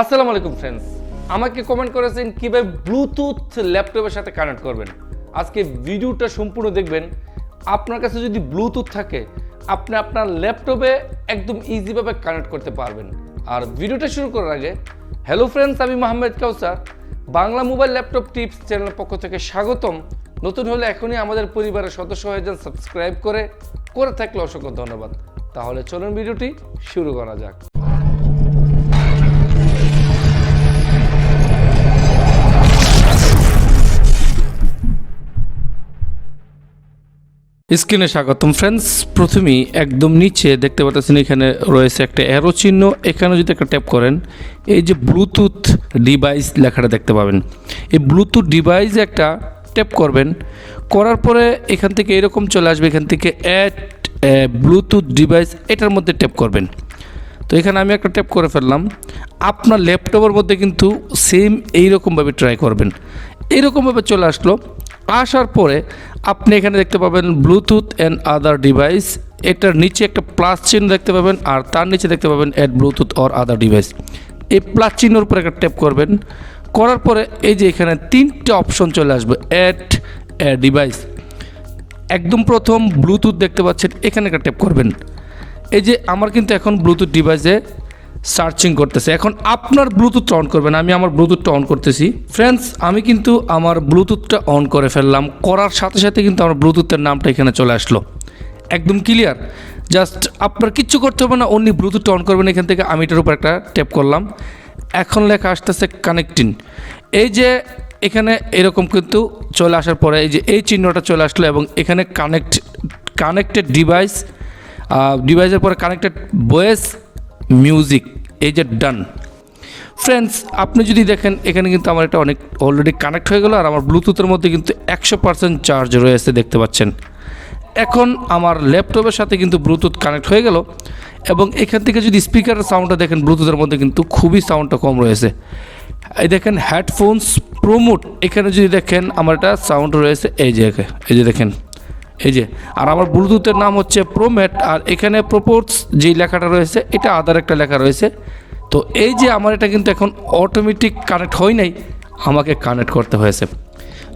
আসসালামু আলাইকুম ফ্রেন্ডস আমাকে কমেন্ট করেছেন কীভাবে ব্লুটুথ ল্যাপটপের সাথে কানেক্ট করবেন। আজকে ভিডিওটা সম্পূর্ণ দেখবেন। আপনার কাছে যদি ব্লুটুথ থাকে, আপনি আপনার ল্যাপটপে একদম ইজিভাবে কানেক্ট করতে পারবেন। আর ভিডিওটা শুরু করার আগে হ্যালো ফ্রেন্ডস আমি Mohammad Kawsar. Bangla mobile laptop tips চ্যানেলের পক্ষ থেকে স্বাগতম। নতুন হলে এখনই আমাদের পরিবারের সদস্য হয়ে যান সাবস্ক্রাইব করে করে থাকলে অসংখ্য ধন্যবাদ। তাহলে চলুন ভিডিওটি শুরু করা যাক। স্ক্রিনে স্বাগতম ফ্রেন্ডস প্রথমেই একদম নিচে দেখতে পাচ্ছেন এখানে রয়েছে একটা অ্যারো চিহ্ন। এখানে যদি একটা ট্যাপ করেন, এই যে ব্লুটুথ ডিভাইস লেখাটা দেখতে পাবেন। এই ব্লুটুথ ডিভাইস একটা ট্যাপ করবেন। করার পরে এখান থেকে এরকম চলে আসবে, এখান থেকে অ্যাড ব্লুটুথ ডিভাইস এটার মধ্যে ট্যাপ করবেন। তো এখানে আমি একটা ট্যাপ করে ফেললাম। আপনার ল্যাপটপের মধ্যে কিন্তু সেম এইরকমভাবে ট্রাই করবেন। এইরকমভাবে চলে আসলো। আসার পরে আপনি এখানে দেখতে পাবেন ব্লুটুথ অ্যান্ড আদার ডিভাইস এটার নিচে একটা প্লাস চিহ্ন দেখতে পাবেন আর তার নিচে দেখতে পাবেন add Bluetooth or other device এই প্লাস চিহ্নের উপরে একটা ট্যাপ করবেন। করার পরে এই যে এখানে তিনটে অপশন চলে আসবে অ্যাড ডিভাইস একদম প্রথম ব্লুটুথ দেখতে পাচ্ছেন, এখানে একটা ট্যাপ করবেন। এই যে আমার কিন্তু এখন ব্লুটুথ ডিভাইসে সার্চিং করতেছে। এখন আপনার ব্লুটুথটা অন করবেন, আমি আমার ব্লুটুথটা অন করতেছি। ফ্রেন্ডস আমি কিন্তু আমার ব্লুটুথটা অন করে ফেললাম। করার সাথে সাথে কিন্তু আমার ব্লুটুথের নামটা এখানে চলে আসলো। একদম ক্লিয়ার জাস্ট আপনার কিচ্ছু করতে হবে না অনলি ব্লুটুথটা অন করবেন এখান থেকে। আমি এটার উপর একটা ট্যাপ করলাম। এখন লেখা আসতেছে কানেক্টিং এই যে এখানে এরকম কিন্তু চলে আসার পরে এই যে এই চিহ্নটা চলে আসলো এবং এখানে কানেক্ট কানেক্টেড ডিভাইস ডিভাইসের পরে কানেক্টেড ভয়েস মিউজিক এই যে ডান ফ্রেন্ডস আপনি যদি দেখেন, এখানে কিন্তু আমার এটা অনেক অলরেডি কানেক্ট হয়ে গেলো আর আমার ব্লুটুথের মধ্যে কিন্তু একশো পার্সেন্ট চার্জ রয়েছে দেখতে পাচ্ছেন। এখন আমার ল্যাপটপের সাথে কিন্তু ব্লুটুথ কানেক্ট হয়ে গেল এবং এখান থেকে যদি স্পিকারের সাউন্ডটা দেখেন, ব্লুটুথের মধ্যে কিন্তু খুবই সাউন্ডটা কম রয়েছে। এই দেখেন হেডফোনস প্রোমোট এখানে যদি দেখেন, আমার একটা সাউন্ড রয়েছে, এই যে এই যে দেখেন। এই যে, আর আমার ব্লুটুথের নাম হচ্ছে প্রোমেট আর এখানে প্রোপোর্টস যে লেখাটা রয়েছে, এটা আদার একটা লেখা রয়েছে। তো এই যে আমার এটা কিন্তু এখন অটোমেটিক কানেক্ট হয় নাই, আমাকে কানেক্ট করতে হয়েছে।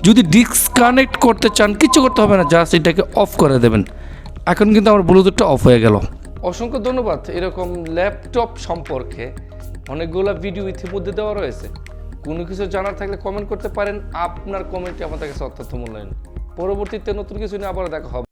যদি ডিসকানেক্ট করতে চান, কিছু করতে হবে না জাস্ট এটাকে অফ করে দেবেন। এখন কিন্তু আমার ব্লুটুথটা অফ হয়ে গেল। অসংখ্য ধন্যবাদ, এরকম ল্যাপটপ সম্পর্কে। অনেকগুলো ভিডিও ইতিমধ্যে দেওয়া রয়েছে। কোনো কিছু জানার থাকলে কমেন্ট করতে পারেন। আপনার কমেন্টটি আমাদের কাছে অত্যন্ত মূল্যায়ন। পরবর্তীতে নতুন কিছু নিয়ে আবার দেখা হবে।